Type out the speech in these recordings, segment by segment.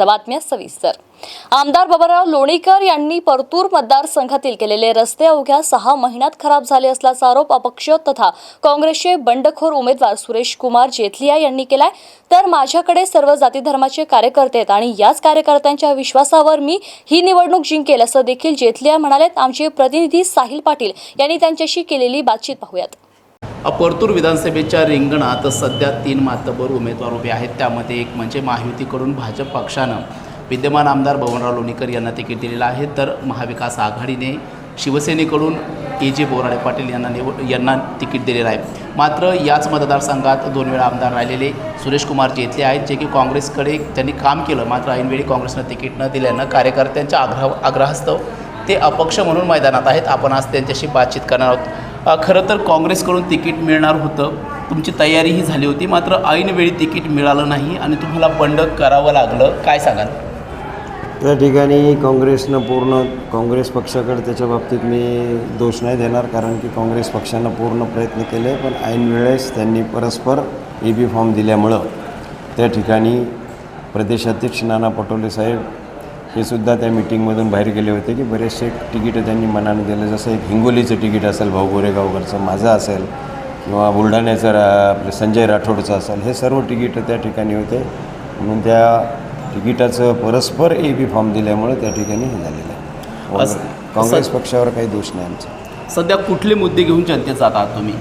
आता बातम्या सविस्तर. आमदार बाबाराव लोणीकर यांनी परतूर मतदारसंघातील केलेले रस्ते अवघ्या सहा महिन्यात खराब झाले असल्याचा आरोप अपक्ष तथा काँग्रेसचे बंडखोर उमेदवार सुरेश कुमार जेथलिया यांनी केलाय. तर माझ्याकडे सर्व जाती धर्माचे कार्यकर्ते आहेत आणि याच कार्यकर्त्यांच्या विश्वासावर मी ही निवडणूक जिंकेल असं देखील जेथलिया म्हणालेत. आमचे प्रतिनिधी साहिल पाटील यांनी त्यांच्याशी केलेली बातचीत पाहूयात. परतूर विधानसभेच्या रिंगणात सध्या तीन मातबर उमेदवार उभे आहेत. त्यामध्ये एक म्हणजे महायुतीकडून भाजप पक्षानं विद्यमान आमदार बबनराव लोणीकर यांना तिकीट दिलेलं आहे. तर महाविकास आघाडीने शिवसेनेकडून ए जे बोराडे पाटील यांना निव यांना तिकीट दिलेलं आहे. मात्र याच मतदारसंघात दोन वेळा आमदार राहिलेले सुरेश कुमार जेथले आहेत जे की काँग्रेसकडे त्यांनी काम केलं. मात्र ऐनवेळी काँग्रेसनं तिकीट न दिल्यानं कार्यकर्त्यांच्या आग्रह आग्रहास्तव ते अपक्ष म्हणून मैदानात आहेत. आपण आज त्यांच्याशी बातचीत करणार आहोत. खरं तर काँग्रेसकडून तिकीट मिळणार होतं. तुमची तयारीही झाली होती मात्र ऐनवेळी तिकीट मिळालं नाही आणि तुम्हाला बंड करावं लागलं. काय सांगाल? त्या ठिकाणी काँग्रेसनं पूर्ण काँग्रेस पक्षाकडे त्याच्या बाबतीत मी दोष नाही देणार कारण की काँग्रेस पक्षानं पूर्ण प्रयत्न केले पण ऐन वेळेस त्यांनी परस्पर ए बी फॉर्म दिल्यामुळं त्या ठिकाणी प्रदेशाध्यक्ष नाना पटोले साहेब हे सुद्धा त्या मिटिंगमधून बाहेर गेले होते की बरेचसे तिकीटं त्यांनी मनानं दिलं. जसं एक हिंगोलीचं तिकीट असेल भाऊ गोरेगावकरचं माझं असेल किंवा बुलढाण्याचं रा आपलं संजय राठोडचं असेल हे सर्व तिकीटं त्या ठिकाणी होते. म्हणून त्या तिकिटाचं परस्पर ए बी फॉर्म दिल्यामुळे त्या ठिकाणी हे झालेलं आहे. काँग्रेस पक्षावर काही दोष नाही आमचा. सध्या कुठले मुद्दे घेऊन जनतेत जात आहात तुम्ही?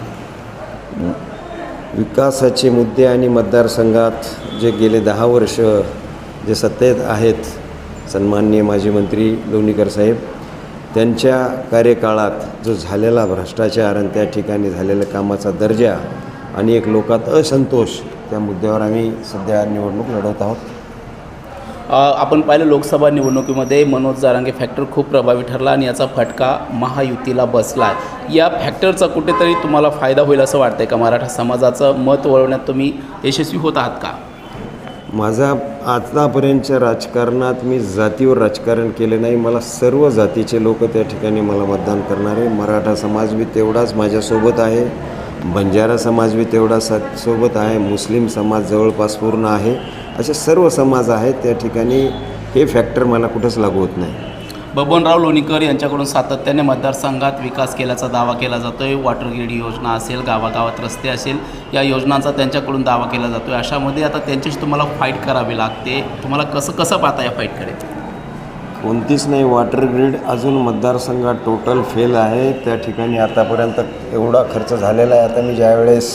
विकासाचे मुद्दे आणि मतदारसंघात जे गेले दहा वर्ष जे सत्तेत आहेत सन्माननीय माजी मंत्री लोणीकर साहेब त्यांच्या कार्यकाळात जो झालेला भ्रष्टाचार आणि त्या ठिकाणी झालेल्या कामाचा दर्जा आणि एक लोकात असंतोष त्या मुद्द्यावर आम्ही सध्या निवडणूक लढवत आहोत. आपण पाहिलं लोकसभा निवडणुकीमध्ये मनोज जारांगे फॅक्टर खूप प्रभावी ठरला आणि याचा फटका महायुतीला बसला. या फॅक्टरचा कुठेतरी तुम्हाला फायदा होईल असं वाटतंय का? मराठा समाजाचं मत वळवण्यात तुम्ही यशस्वी होत आहात का? माझा आतापर्यंतच्या राजकारणात मी जातीवर राजकारण केले नाही. मला सर्व जातीचे लोक त्या ठिकाणी मला मतदान करणारे. मराठा समाज बी तेवढाच माझ्यासोबत आहे. बंजारा समाज बी तेवढा सा सोबत आहे. मुस्लिम समाज जवळपास पूर्ण आहे. असे सर्व समाज आहेत त्या ठिकाणी. हे फॅक्टर मला कुठंच लागू होत नाही. बबनराव लोणीकर यांच्याकडून सातत्याने मतदारसंघात विकास केल्याचा दावा केला जातो आहे वॉटर ग्रीड योजना असेल गावागावात रस्ते असेल या योजनांचा त्यांच्याकडून दावा केला जातो आहे अशामध्ये आता त्यांच्याशी तुम्हाला फाईट करावी लागते. तुम्हाला कसं कसं पाहता या फाईटकडे कोणतीच नाही. वॉटर ग्रीड अजून मतदारसंघात टोटल फेल आहे. त्या ठिकाणी आतापर्यंत एवढा खर्च झालेला आहे. आता मी ज्यावेळेस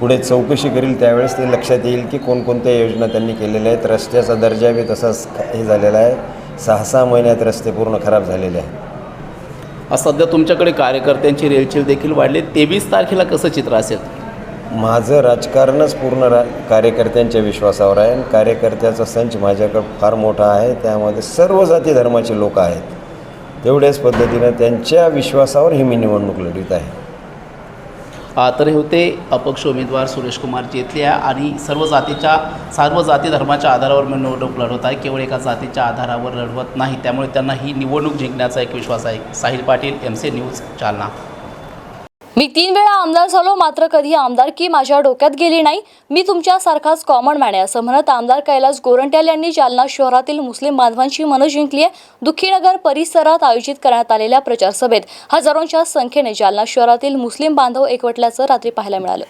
पुढे चौकशी करील त्यावेळेस ते लक्षात येईल की कोणकोणत्या योजना त्यांनी केलेल्या आहेत. रस्त्याचा दर्जा बी तसाच हे झालेला आहे. सहा सहा महिन्यात रस्ते पूर्ण खराब झालेले आहे आज सध्या तुमच्याकडे कार्यकर्त्यांची रेलचेल देखील वाढली. तेवीस तारखेला कसं चित्र असेल? माझं राजकारणच पूर्ण रा कार्यकर्त्यांच्या विश्वासावर आहे. आणि कार्यकर्त्याचा संच माझ्याकडं फार मोठा आहे. त्यामध्ये सर्व जाती धर्माचे लोक आहेत. तेवढ्याच पद्धतीनं त्यांच्या विश्वासावर ही मी निवडणूक लढवित आहे. तर हे होते अपक्ष उमेदवार सुरेश कुमार जेतले आणि सर्व जातीच्या सर्व जाती धर्माच्या आधारावर मी निवडणूक लढवत आहे. केवळ एका जातीच्या आधारावर लढवत नाही. त्यामुळे त्यांना ही निवडणूक जिंकण्याचा एक विश्वास आहे. Sahil Patil M C news Jalna. मी तीन वेळा आमदार झालो मात्र कधी आमदारकी माझ्या डोक्यात गेली नाही. मी तुमच्यासारखाच कॉमन मॅन आहे असं म्हणत आमदार कैलास गोरंट्याल यांनी जालना शहरातील मुस्लिम बांधवांची मनं जिंकली आहे दुःखीनगर परिसरात आयोजित करण्यात आलेल्या प्रचार सभेत हजारोंच्या संख्येने जालना शहरातील मुस्लिम बांधव एकवटल्याचं रात्री पाहायला मिळालं.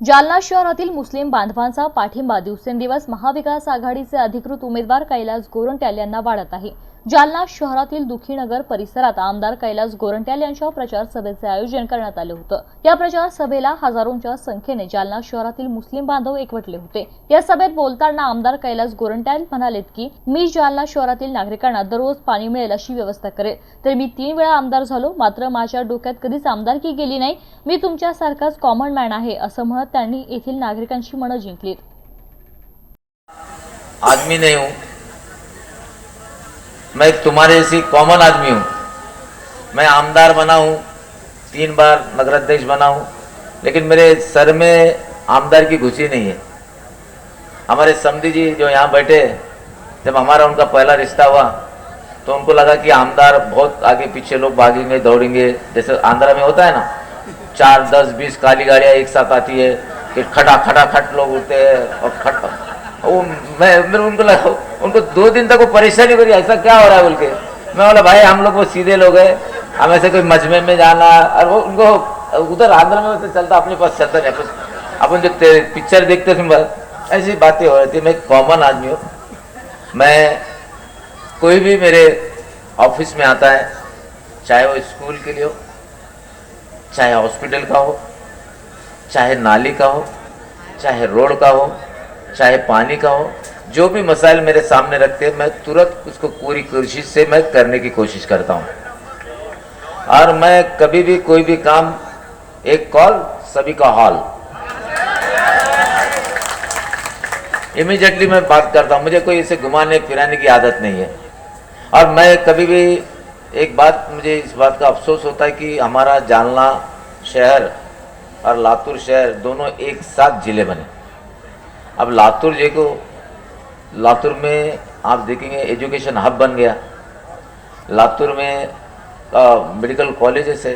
जालना शहरातील मुस्लिम बांधवांचा पाठिंबा दिवसेंदिवस महाविकास आघाडीचे अधिकृत उमेदवार कैलास गोरंट्याल यांना वाढत आहे. जालना शहरातील दुखीनगर परिसरात आमदार कैलास गोरंट्याल यांच्या प्रचार सभेचे आयोजन करण्यात आले होतं. या प्रचार सभेला हजारोंच्या संख्येने जालना शहरातील मुस्लिम बांधव एकवटले होते. या सभेत बोलताना आमदार कैलास गोरंट्याल म्हणालेत की मी जालना शहरातील नागरिकांना दररोज पाणी मिळेल अशी व्यवस्था करेल. तर मी तीन वेळा आमदार झालो मात्र माझ्या डोक्यात कधीच आमदारकी गेली नाही. मी तुमच्यासारखाच कॉमन मॅन आहे असं म्हणत त्यांनी येथील नागरिकांची मनं जिंकली आदमी नहीं हूँ. मैं तुम्हारे जैसी कॉमन आदमी हूँ। मैं आमदार बना हूँ, तीन बार नगराध्यक्ष बना हूँ, लेकिन मेरे सर में आमदार की घुसी नहीं है। हमारे समधी जी जो यहाँ बैठे, जब हमारा उनका पहला रिश्ता हुआ तो उनको लगा कि आमदार बहुत आगे पीछे लोग भागेंगे, दौड़ेंगे। जैसे आंध्रा में होता है ना, चार, दस, बीस काली गाड़ियाँ एक साथ आती है, कि खटा खटा खट लोग उठते हैं और खट वो मैं उनको लगा, उनको दो दिन तक वो परेशानी रही ऐसा क्या हो रहा है बोल के? मैं बोला, भाई, हम लोग वो सीधे लोग हैं, हम ऐसे कोई मजमे में जाना। और वो उनको, उधर आंध्र में तो चलता, अपने पास चलता नहीं, अपन जो पिक्चर देखते थे ऐसी बातें हो रही थी, मैं कॉमन आदमी हूँ। मैं कोई भी मेरे ऑफ़िस में आता है, चाहे वो स्कूल के लिए हो, चाहे हॉस्पिटल का हो, चाहे नाली का हो, चाहे रोड का हो चाहे पानी का हो, जो भी मसाइल मेरे सामने रखते हैं, मैं तुरंत उसको पूरी कोशिश से मैं करने की कोशिश करता हूँ। और मैं कभी भी कोई भी काम, एक कॉल, सभी का हॉल। इमीडिएटली मैं बात करता हूँ, मुझे कोई इसे घुमाने, फिराने की आदत नहीं है। और मैं कभी भी, एक बात मुझे इस बात का अफसोस होता है कि हमारा जालना शहर और लातूर शहर दोनों एक साथ ज़िले बने। अब लातूर जे को लातूर में आप देखेंगे एजुकेशन हब बन गया। लातूर में मेडिकल कॉलेजेस है।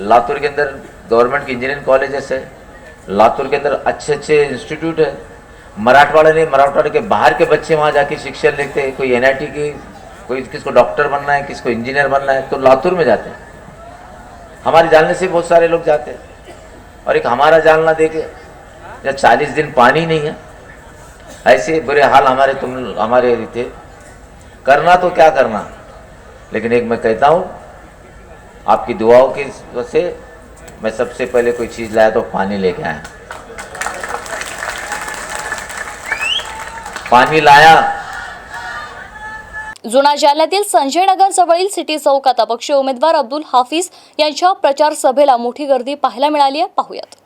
लातूर के अंदर गवर्नमेंट की इंजीनियरिंग कॉलेजेस है। लातूर के अंदर अच्छे अच्छे इंस्टीट्यूट है। मराठवाड़ा ने मराठवाड़ा के बाहर के बच्चे वहाँ जाके शिक्षा लेते हैं। कोई एन की, कोई किसको डॉक्टर बनना है, किसको इंजीनियर बनना है तो लातूर में जाते हैं। हमारे जानने से बहुत सारे लोग जाते हैं। और एक हमारा जानना देखे या चालीस दिन पानी नहीं है। ऐसे बुरे हाल हमारे तुम, हमारे थे। करना तो क्या करना? लेकिन एक मैं कहता हूँ, आपकी दुआओं की वजह से मैं सबसे पहले कोई चीज़ लाया तो पानी लेके आया। पानी लाया। जुना जालन्यातील संजय नगर जवळील सिटी चौकात अपक्ष उमेदवार अब्दुल हाफिज यांच्या प्रचार सभेला मोठी गर्दी पाहायला मिळाली आहे. पाहूयात.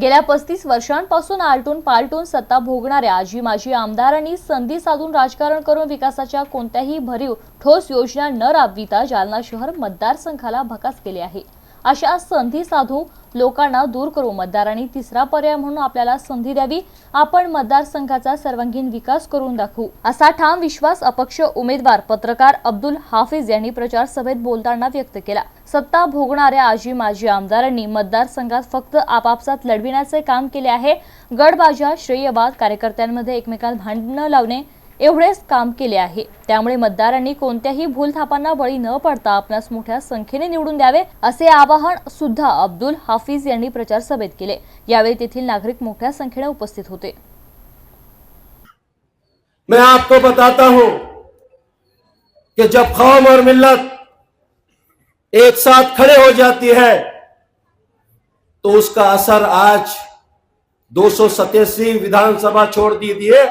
गेल्या पस्तीस वर्षांपासून आलटून पालटून सत्ता भोगणाऱ्या आजी माजी आमदारांनी संधी साधून राजकारण करून विकासाच्या कोणत्याही भरीव ठोस योजना न राबविता जालना शहर मतदारसंघाला भकास केले आहे. अशा संधी साधू लोकांना दूर करू मतदारांनी तिसरा पर्याय म्हणून आपल्याला संधी द्यावी. आपण मतदारसंघाचा सर्वांगीण विकास करून दाखवू. असा ठाम विश्वास अपक्ष उमेदवार पत्रकार अब्दुल हाफिज यांनी प्रचार सभेत बोलताना व्यक्त केला. सत्ता भोगणाऱ्या आजी माजी आमदारांनी मतदारसंघात फक्त आपापसात लढविण्याचे काम केले आहे. गडबाजा श्रेयवाद कार्यकर्त्यांमध्ये एकमेकांना भांडणं लावणे एवढेच काम केले आहे. त्यामुळे मतदारांनी कोणत्याही भूलथापांना बळी न पडता आपणास मोठ्या संख्येने निवडून द्यावे, असे आवाहन सुद्धा अब्दुल हाफिज यांनी प्रचार सभेत केले. यावेळी तेथील नागरिक मोठ्या संख्येने उपस्थित होते. मैं आपको बताता हूँ कि जब कौम और मिल्लत एक साथ खड़े हो जाती है तो उसका असर आज दो विधानसभा छोड़ दीजिए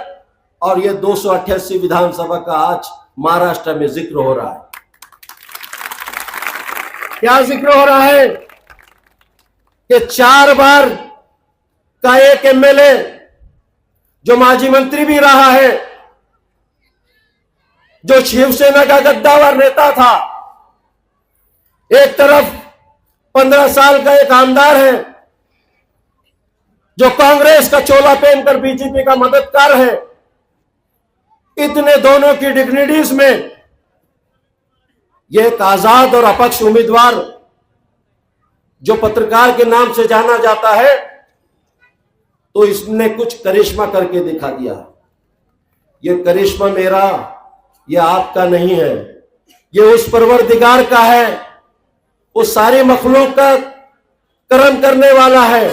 और ये दो विधानसभा का आज महाराष्ट्र में ज़िक्र हो रहा है। क्या ज़िक्र हो रहा है? कि चार बार का एक एमएलए जो माजी मंत्री भी रहा है, जो शिवसेना का गद्दावर नेता था, एक तरफ़ पंद्रह साल का एक आमदार है, जो कांग्रेस का चोला पहनकर बीजेपी का मददगार है इतने दोनों की डिग्निटीज में यह एक आज़ाद और अपक्ष उम्मीदवार जो पत्रकार के नाम से जाना जाता है तो इसने कुछ करिश्मा करके दिखा दिया ये करिश्मा मेरा, ये आपका नहीं है। ये उस परवरदिगार का है। वो सारी मखलूक का कर्म करने वाला है।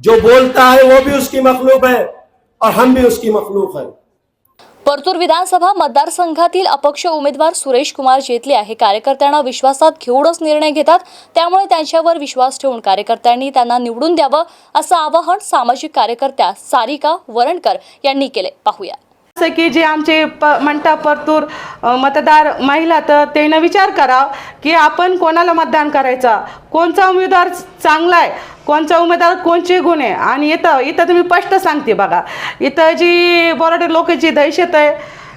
जो बोलता है, वो भी उसकी मखलूक है और हम भी उसकी मखलूक है। परतूर विधानसभा मतदारसंघातील अपक्ष उमेदवार सुरेश कुमार जेतले हे कार्यकर्त्यांना विश्वासात घेऊनच निर्णय घेतात. त्यामुळे त्यांच्यावर विश्वास ठेवून कार्यकर्त्यांनी त्यांना निवडून द्यावं असं आवाहन सामाजिक कार्यकर्त्या सारिका वरणकर यांनी केले. पाहूया. असं की जे आमचे प म्हणता परतूर मतदार महिला तर त्यानं विचार कराव की आपण कोणाला मतदान करायचा? कोणचा उमेदवार चांगला आहे कोणचा उमेदवार कोणचे गुण आहे? आणि इथं इथं तुम्ही स्पष्ट सांगते बघा. इथं जी बोराडे लोकांची दहशत आहे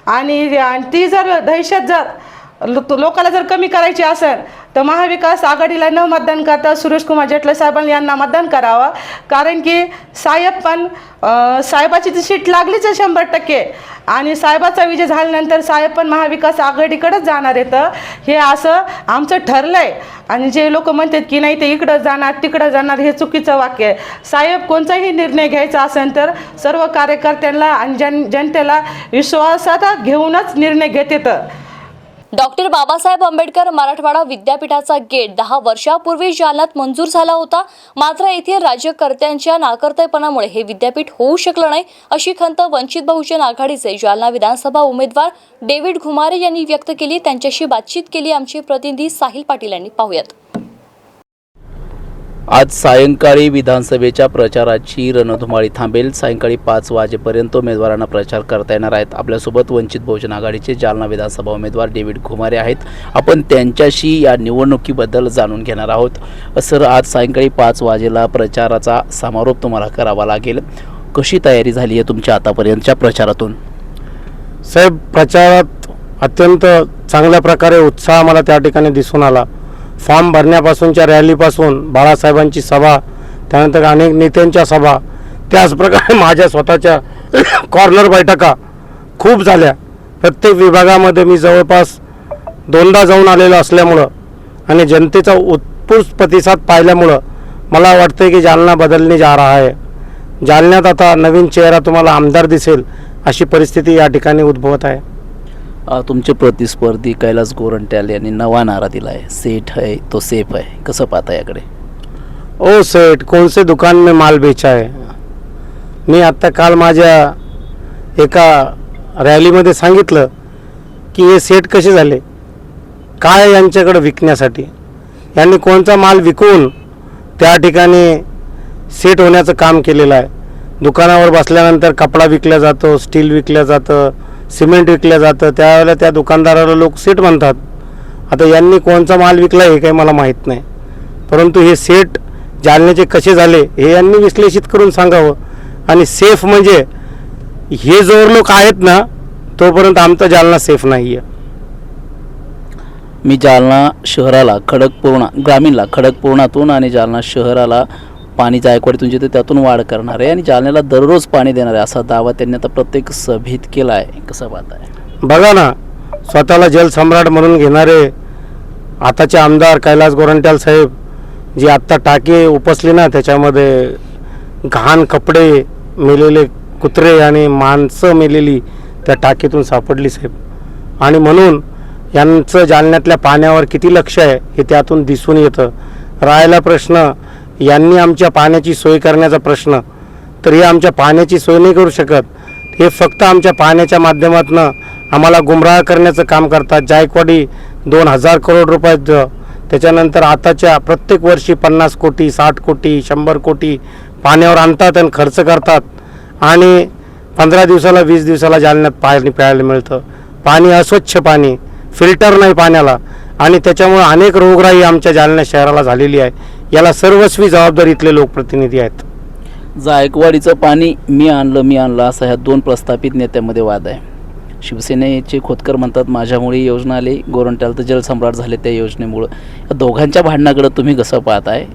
आणि आणि ती जर दहशत जर लोकाला जर कमी करायची असेल तर महाविकास आघाडीला न मतदान करता सुरेश कुमार जेटले साहेबांनी यांना मतदान करावं. कारण की साहेब पण साहेबाची ती सीट लागलीच आहे शंभर टक्के. आणि साहेबाचा विजय झाल्यानंतर साहेब पण महाविकास आघाडीकडेच जाणार येतं हे असं आमचं ठरलं आहे आणि जे लोक म्हणतात की नाही ते इकडं जाणार तिकडं जाणार हे चुकीचं वाक्य आहे. साहेब कोणताही निर्णय घ्यायचा असेल तर सर्व कार्यकर्त्यांना आणि जन जनतेला विश्वासात घेऊनच निर्णय घेत येतं डॉक्टर बाबासाहेब आंबेडकर मराठवाडा विद्यापीठाचा गेट दहा वर्षापूर्वी जालन्यात मंजूर झाला होता. मात्र येथील राज्यकर्त्यांच्या नाकर्तेपणामुळे हे विद्यापीठ होऊ शकलं नाही अशी खंत वंचित बहुजन आघाडीचे जालना विधानसभा उमेदवार डेव्हिड घुमारे यांनी व्यक्त केली. त्यांच्याशी बातचीत केली. आमचे प्रतिनिधी साहिल पाटील यांनी पाहूयात. आज सायंकाळी विधानसभेच्या प्रचाराची रणधुमाळी थांबेल. सायंकाळी पाच वाजेपर्यंत उमेदवारांना प्रचार करता येणार आहेत. आपल्यासोबत वंचित बहुजन आघाडीचे जालना विधानसभा उमेदवार डेव्हिड घुमारे आहेत. आपण त्यांच्याशी या निवडणुकीबद्दल जाणून घेणार आहोत. सर आज सायंकाळी पाच वाजेला प्रचाराचा समारोप तुम्हाला करावा लागेल. कशी तयारी झाली आहे तुमच्या आतापर्यंतच्या प्रचारातून? साहेब प्रचारात अत्यंत चांगल्या प्रकारे उत्साह मला त्या ठिकाणी दिसून आला. फॉर्म भरण्यापासूनच्या रॅलीपासून बाळासाहेबांची सभा त्यानंतर अनेक नेत्यांच्या सभा त्याचप्रकारे माझ्या स्वतःच्या कॉर्नर बैठका खूप झाल्या. प्रत्येक विभागामध्ये मी जवळपास दोनदा जाऊन आलेलो असल्यामुळं आणि जनतेचा उत्स्फूर्त प्रतिसाद पाहिल्यामुळं मला वाटतं की जालना बदलणे जा रहा आहे. जालन्यात आता नवीन चेहरा तुम्हाला आमदार दिसेल अशी परिस्थिती या ठिकाणी उद्भवत आहे. तुमचे प्रतिस्पर्धी कैलास गोरंट्याल यांनी नवा नारा दिला आहे सेठ आहे तो सेफ आहे. कसं पाहता याकडे? ओ सेठ कौन से दुकान में माल बेचा है मी आत्ता काल माझ्या एका रॅलीमध्ये सांगितलं की हे सेठ कसे झाले? काय आहे विकण्यासाठी? यांनी कोणता माल विकून त्या ठिकाणी सेट होण्याचं काम केलेलं आहे? दुकानावर बसल्यानंतर कपडा विकला जातो स्टील विकलं जातं सिमेंट विकलं जातं. त्यावेळेला त्या दुकानदाराला लोक सेट म्हणतात. आता यांनी कोणचा माल विकला हे काही मला माहीत नाही. परंतु हे सेट जालन्याचे कसे झाले हे यांनी विश्लेषित करून सांगावं. आणि सेफ म्हणजे हे जोर लोक आहेत ना तोपर्यंत आमचा जालना सेफ नाही आहे मी जालना शहराला खडकपूर्णा ग्रामीणला खडकपूर्णातून आणि जालना शहराला पाणी जायकवाडीतून जिथे त्यातून वाढ करणार आहे आणि जालन्याला दररोज पाणी देणार आहे असा दावा त्यांनी आता प्रत्येक सभेत केला आहे. कसं आहे? बघा ना स्वतःला जलसम्राट म्हणून घेणारे आताचे आमदार कैलास गोरंट्याल साहेब जी आत्ता टाकी उपसली ना त्याच्यामध्ये घाण कपडे मेलेले कुत्रे आणि माणसं मेलेली त्या टाकीतून सापडली साहेब. आणि म्हणून यांचं जालन्यातल्या पाण्यावर किती लक्ष आहे हे त्यातून दिसून येतं. राहायला प्रश्न यांनी आमच्या पाण्याची सोय करण्याचा प्रश्न. तर हे आमच्या पाण्याची सोय नाही करू शकत. हे फक्त आमच्या पाण्याच्या माध्यमातून आम्हाला गुमराह करण्याचं काम करतात. जायकवाडी दोन हजार करोड रुपयाचं त्याच्यानंतर आताच्या प्रत्येक वर्षी पन्नास कोटी साठ कोटी शंभर कोटी पाण्यावर आणतात आणि खर्च करतात. आणि पंधरा दिवसाला वीस दिवसाला जालन्यात पाणी प्यायला मिळतं. पाणी अस्वच्छ पाणी फिल्टर नाही पाण्याला. आणि त्याच्यामुळे अनेक रोगराई आमच्या जालना शहराला झालेली आहे. याला सर्वस्वी जबाबदारी इथले लोकप्रतिनिधी आहेत. जायकवाडीचं पाणी मी आणलं मी आणलं असा ह्या दोन प्रस्थापित नेत्यांमध्ये वाद आहे. शिवसेनेचे खोतकर म्हणतात माझ्यामुळे ही योजना आली. गोरंट्याल तर जलसम्राट झाले त्या योजनेमुळं. या दोघांच्या भांडणाकडं तुम्ही कसं पाहताय?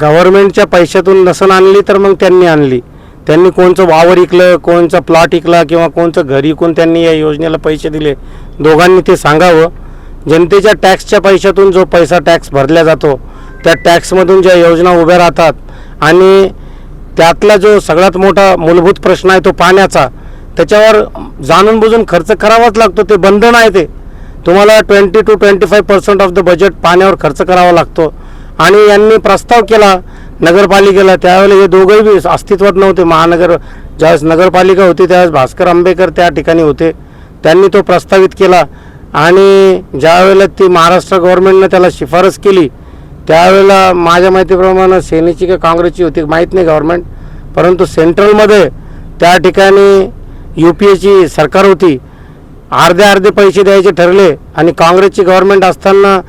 गव्हर्नमेंटच्या पैशातून नसन आणली तर मग त्यांनी आणली. त्यांनी कोणचं वावर इकलं कोणचं प्लॉट इकला किंवा कोणचं घर इकून त्यांनी या योजनेला पैसे दिले दोघांनी ते सांगावं. जनतेच्या टॅक्सच्या पैशातून जो पैसा टॅक्स भरला जातो त्या टॅक्समधून ज्या योजना उभ्या राहतात आणि त्यातला जो सगळ्यात मोठा मूलभूत प्रश्न आहे तो पाण्याचा त्याच्यावर जाणून बुजून खर्च करावाच लागतो ते बंधन आहे ते. तुम्हाला twenty two twenty five percent of the budget पाण्यावर खर्च करावा लागतो. आणि यांनी प्रस्ताव केला नगरपालिकेला त्यावेळेला हे दोघंही बी अस्तित्वात नव्हते. महानगर ज्यावेळेस नगरपालिका होती त्यावेळेस भास्कर आंबेकर त्या ठिकाणी होते. त्यांनी तो प्रस्तावित केला. आणि ज्यावेळेला ती महाराष्ट्र गव्हर्नमेंटनं त्याला शिफारस केली त्यावेळेला माझ्या माहितीप्रमाणे सेनेची का काँग्रेसची होती माहीत नाही गव्हर्नमेंट परंतु सेंट्रलमध्ये त्या ठिकाणी यू पी एची सरकार होती. अर्धे अर्धे पैसे द्यायचे ठरले आणि काँग्रेसची गव्हर्नमेंट असताना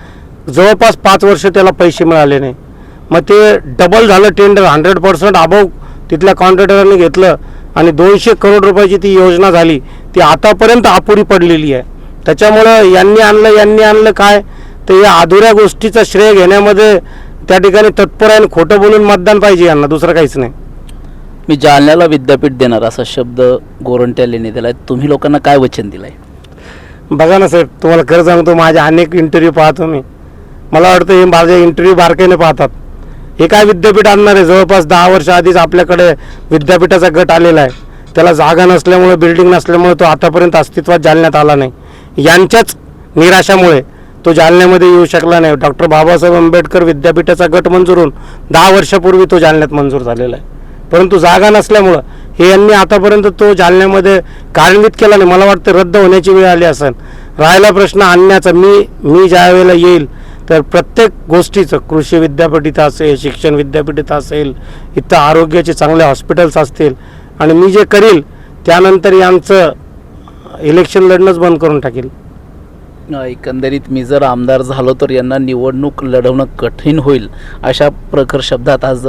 जवळपास पाच वर्ष त्याला पैसे मिळाले नाही. मग ते डबल झालं टेंडर हंड्रेड पर्सेंट अबव तिथल्या कॉन्ट्रॅक्टरांनी घेतलं आणि दोनशे करोड रुपयाची ती योजना झाली. ती आतापर्यंत अपुरी पडलेली आहे. त्याच्यामुळं यांनी आणलं यांनी आणलं काय? तर या अधुऱ्या गोष्टीचं श्रेय घेण्यामध्ये त्या ठिकाणी तत्पर आहे आणि खोटं बोलून मतदान पाहिजे यांना दुसरं काहीच नाही. मी जालन्याला विद्यापीठ देणार असा शब्द गोरंट्याल यांनी दिलाय. तुम्ही लोकांना काय वचन दिलंय? बघा ना साहेब तुम्हाला खरं सांगतो माझे अनेक इंटरव्ह्यू पाहतो मी. मला वाटतं हे माझे इंटरव्ह्यू बारकाईने पाहतात. हे काय विद्यापीठ आणणार आहे? जवळपास दहा वर्ष आधीच आपल्याकडे विद्यापीठाचा गट आलेला आहे. त्याला जागा नसल्यामुळे बिल्डिंग नसल्यामुळे तो आतापर्यंत अस्तित्वात जालन्यात आला नाही. यांच्याच निराशामुळे तो जालन्यामध्ये येऊ शकला नाही. डॉक्टर बाबासाहेब आंबेडकर विद्यापीठाचा गट मंजूर होऊन दहा वर्षापूर्वी तो जालन्यात मंजूर झालेला आहे. परंतु जागा नसल्यामुळं हे यांनी आतापर्यंत तो जालन्यामध्ये कार्यान्वित केला नाही. मला वाटतं रद्द होण्याची वेळ आली असेल. राहिला प्रश्न आणण्याचा मी मी ज्या वेळेला येईल तर प्रत्येक गोष्टीचं कृषी विद्यापीठ इथं असेल शिक्षण विद्यापीठ इथं असेल इथं आरोग्याचे चांगले हॉस्पिटल्स असतील आणि मी जे करील त्यानंतर यांचं इलेक्शन लढणंच बंद करून टाकेल. एकंदरीत मी जर आमदार झालो तर यांना निवडणूक लढवणं कठीण होईल अशा प्रखर शब्दात आज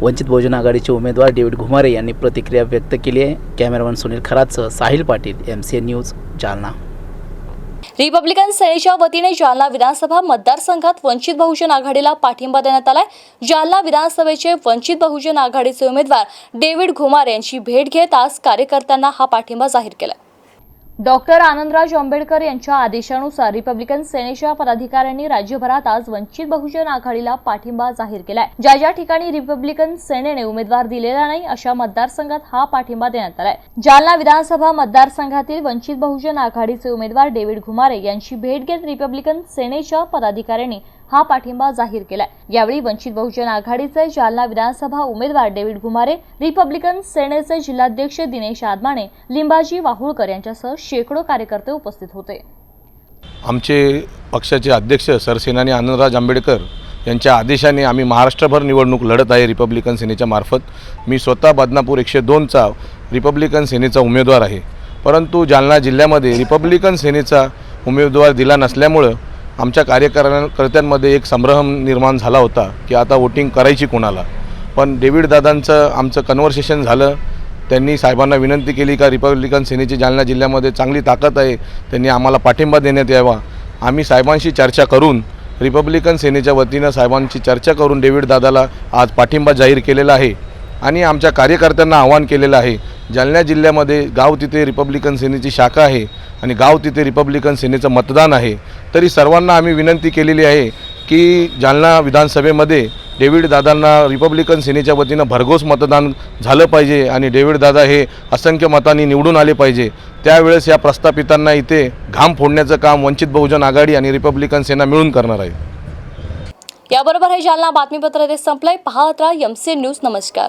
वंचित बहुजन आघाडीचे उमेदवार डेव्हिड घुमारे यांनी प्रतिक्रिया व्यक्त केली आहे. Cameraman Sunil खरातसह Sahil Patil M C N news Jalna. Republican सेनेच्या वतीने जालना विधानसभा मतदारसंघात वंचित बहुजन आघाडीला पाठिंबा देण्यात आलाय. जालना विधानसभेचे वंचित बहुजन आघाडीचे उमेदवार डेव्हिड घुमार यांची भेट घेत आज कार्यकर्त्यांना हा पाठिंबा जाहीर केला डॉक्टर आनंदराज आंबेडकर यांच्या आदेशानुसार रिपब्लिकन सेनेच्या पदाधिकाऱ्यांनी राज्यभरात आज वंचित बहुजन आघाडीला पाठिंबा जाहीर केलाय. ज्या ज्या ठिकाणी रिपब्लिकन सेनेने उमेदवार दिलेला नाही अशा मतदारसंघात हा पाठिंबा देण्यात आलाय. जालना विधानसभा मतदारसंघातील वंचित बहुजन आघाडीचे उमेदवार डेव्हिड घुमारे यांची भेट घेत रिपब्लिकन सेनेच्या पदाधिकाऱ्यांनी हा पाठिंबा जाहीर केलाय. यावेळी वंचित बहुजन आघाडीचे जालना विधानसभा उमेदवार डेव्हिड घुमारे रिपब्लिकन सेनेचे जिल्हाध्यक्ष दिनेश आदमाणे लिंबाजी वाहुळकर यांच्यासह शेकडो कार्यकर्ते उपस्थित होते. आमचे पक्षाचे अध्यक्ष सरसेनानी आनंदराज आंबेडकर यांच्या आदेशाने आम्ही महाराष्ट्रभर निवडणूक लढत आहे रिपब्लिकन सेनेच्या मार्फत. मी स्वतः बदनापूर एकशे दोनचा रिपब्लिकन सेनेचा उमेदवार आहे. परंतु जालना जिल्ह्यामध्ये रिपब्लिकन सेनेचा उमेदवार दिला नसल्यामुळं आमच्या कार्यकर्त्यांमध्ये एक संभ्रम निर्माण झाला होता की आता वोटिंग करायची कोणाला. पण डेव्हिड दादांचं आमचं कन्व्हर्सेशन झालं. त्यांनी साहेबांना विनंती केली का रिपब्लिकन सेनेची जालना जिल्ह्यामध्ये चांगली ताकद आहे त्यांनी आम्हाला पाठिंबा देण्यात यावा. आम्ही साहेबांशी चर्चा करून रिपब्लिकन सेनेच्या वतीनं साहेबांची चर्चा करून डेव्हिड दादाला आज पाठिंबा जाहीर केलेला आहे. आणि आमच्या कार्यकर्त्यांना आवाहन केलेलं आहे. जालना जिल्ह्यामध्ये गाव तिथे रिपब्लिकन सेनेची शाखा आहे आणि गाव तिथे रिपब्लिकन सेनेचं मतदान आहे. तरी सर्वांना आम्ही विनंती केलेली आहे की जालना विधानसभेमध्ये डेव्हिड दादांना रिपब्लिकन सेनेच्या वतीनं भरघोस मतदान झालं पाहिजे आणि डेव्हिड दादा हे असंख्य मतांनी निवडून आले पाहिजे. त्यावेळेस या प्रस्थापितांना इथे घाम फोडण्याचं काम वंचित बहुजन आघाडी आणि रिपब्लिकन सेना मिळून करणार आहे. याबरोबर हे जालना बातमीपत्र ते संपलंय. पाहत राहा एमसी न्यूज नमस्कार.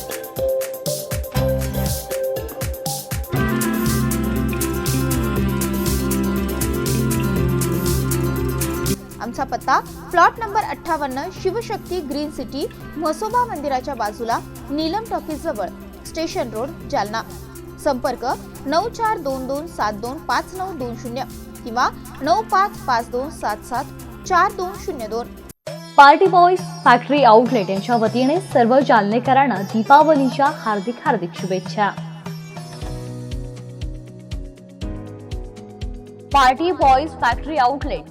आमचा पत्ता प्लॉट नंबर अठ्ठावन्न शिवशक्ती ग्रीन सिटी म्हसोबा मंदिराच्या बाजूला नीलम टॉकीज जवळ स्टेशन रोड जालना. संपर्क नऊ चार दोन दोन सात दोन पाच नऊ दोन शून्य किंवा नऊ पाच पाच दोन सात सात चार दोन शून्य दोन. पार्टी बॉईज फॅक्टरी आउटलेट यांच्या वतीने सर्व जालनेकरांना दीपावलीच्या हार्दिक हार्दिक शुभेच्छा. Party boys factory outlet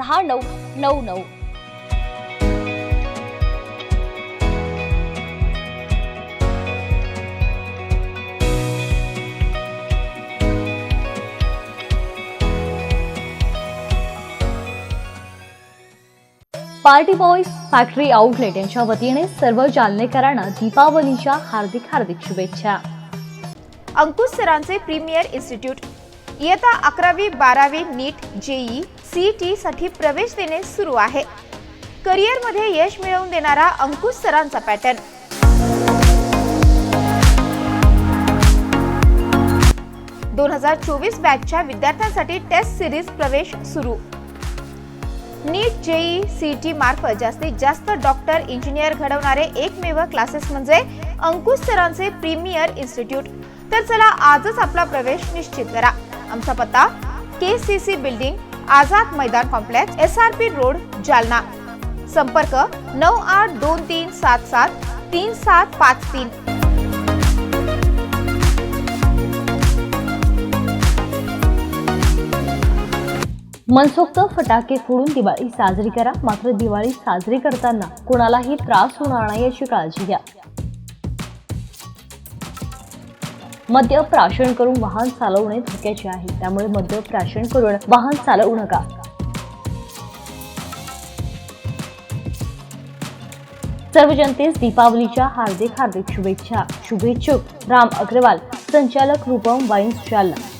सहा नऊ नऊ नऊ. पार्टी बॉईज फॅक्टरी आउटलेट यांच्या वतीने सर्व जालनेकरांना दीपावलीच्या हार्दिक हार्दिक शुभेच्छा. अंकुश सरांचे प्रीमियर इन्स्टिट्यूट. इयत्ता अकरावी बारावी नीट जेई सीईटी साठी प्रवेश देणे सुरू आहे. करिअरमध्ये यश मिळवून देणारा अंकुश सरांचा पॅटर्न. दोन हजार चोवीस बॅचच्या विद्यार्थ्यांसाठी टेस्ट सिरीज प्रवेश सुरू. नीट जेई सीईटी मार्फत जास्तीत जास्त डॉक्टर इंजिनियर घडवणारे एकमेव क्लासेस म्हणजे अंकुश सरांचे प्रीमियर इन्स्टिट्यूट. तर चला आजच आपला प्रवेश निश्चित करा. आमचा पत्ता K C C building Azad Maidan complex S R P road Jalna. संपर्क नऊ आठ दोन तीन सात सात तीन सात पाच तीन. मनसोक्त फटाके फोडून दिवाळी साजरी करा. मात्र दिवाळी साजरी करताना कोणालाही त्रास होणार नाही याची काळजी घ्या. मद्य प्राशन करून वाहन चालवणे धोक्याचे आहे. त्यामुळे मद्य प्राशन करून वाहन चालवू नका. सर्व जनतेस दीपावलीच्या हार्दिक हार्दिक शुभेच्छा. शुभेच्छुक. राम अग्रवाल संचालक रूपम वाईन्स जालना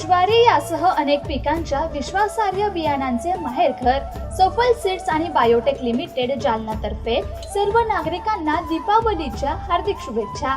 ज्वारी यासह अनेक पिकांच्या विश्वासार्ह बियाणांचे माहेरघर सफल सीड्स आणि बायोटेक लिमिटेड जालनातर्फे सर्व नागरिकांना दीपावलीच्या हार्दिक शुभेच्छा.